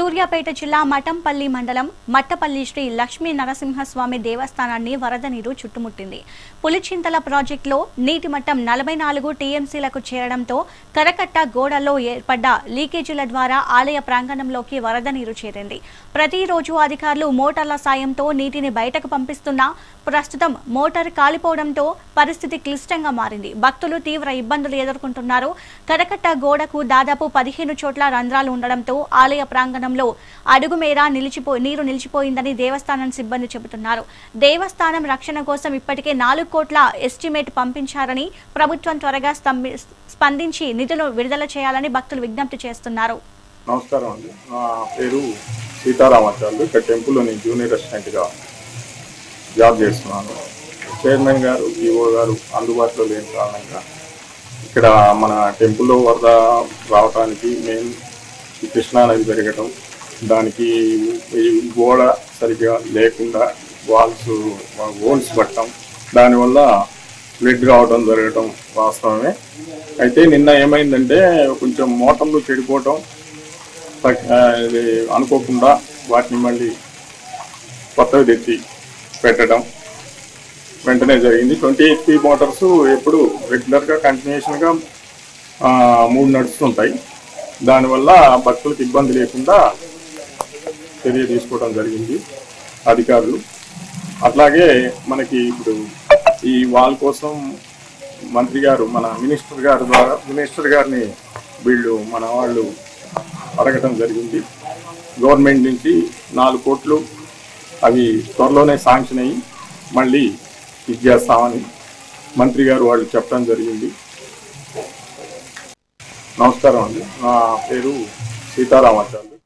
సూర్యాపేట జిల్లా మఠంపల్లి మండలం మట్టపల్లి శ్రీ లక్ష్మీ నరసింహస్వామి దేవస్థానాన్ని వరద నీరు చుట్టుముట్టింది. పులిచింతల ప్రాజెక్టులో నీటి మట్టం నలభై నాలుగు టీఎంసీలకు చేరడంతో కరకట్ట గోడల్లో ఏర్పడ్డ లీకేజీల ద్వారా ఆలయ ప్రాంగణంలోకి వరద నీరు చేరింది. ప్రతిరోజు అధికారులు మోటార్ల సాయంతో నీటిని బయటకు పంపిస్తున్నా ప్రస్తుతం మోటార్ కాలిపోవడంతో పరిస్థితి క్లిష్టంగా మారింది. భక్తులు తీవ్ర ఇబ్బందులు ఎదుర్కొంటున్నారు. కరకట్ట గోడకు దాదాపు పదిహేను చోట్ల రంధ్రాలు ఉండడంతో ఆలయ ప్రాంగణం ప్రాంగణంలో అడుగు మేర నిలిచిపో నీరు నిలిచిపోయిందని దేవస్థానం సిబ్బంది చెబుతున్నారు. దేవస్థానం రక్షణ కోసం ఇప్పటికే నాలుగు కోట్ల ఎస్టిమేట్ పంపించారని ప్రభుత్వం త్వరగా స్పందించి నిధులు విడుదల చేయాలని భక్తులు విజ్ఞప్తి చేస్తున్నారు. నమస్కారం అండి. నా పేరు సీతారామాచార్యులు ఇక్కడ టెంపుల్లోని జూనియర్ అసిస్టెంట్గా జాబ్ చేస్తున్నాను. చైర్మన్ గారు ఈఓ గారు అందుబాటులో లేని కారణంగా ఇక్కడ మన టెంపుల్లో వరద రావడానికి మెయిన్ కృష్ణానది పెరగటం దానికి గోడ సరిగ్గా లేకుండా వాల్స్ హోల్స్ పట్టడం దానివల్ల ఫ్లడ్ రావడం జరగటం వాస్తవమే. అయితే నిన్న ఏమైందంటే కొంచెం మోటార్లు చెడిపోవటం ఇది అనుకోకుండా వాటిని మళ్ళీ కొత్తవి తెచ్చి పెట్టడం వెంటనే జరిగింది. ట్వంటీ హెచ్పి మోటార్స్ ఎప్పుడు రెగ్యులర్గా కంటిన్యూషన్గా మూడు నడుస్తుంటాయి. దానివల్ల భక్తులకు ఇబ్బంది లేకుండా చర్య తీసుకోవడం జరిగింది అధికారులు. అట్లాగే మనకి ఇప్పుడు ఈ వాల్ కోసం మంత్రి గారు మన మినిస్టర్ గారి ద్వారా మినిస్టర్ గారిని వీళ్ళు మన వాళ్ళు అడగటం జరిగింది. గవర్నమెంట్ నుంచి నాలుగు కోట్లు అవి త్వరలోనే శాంక్షన్ అయ్యి మళ్ళీ ఇచ్చేస్తామని మంత్రి గారు వాళ్ళు చెప్పడం జరిగింది. నమస్కారం అండి. నా పేరు సీతారామాచార్య.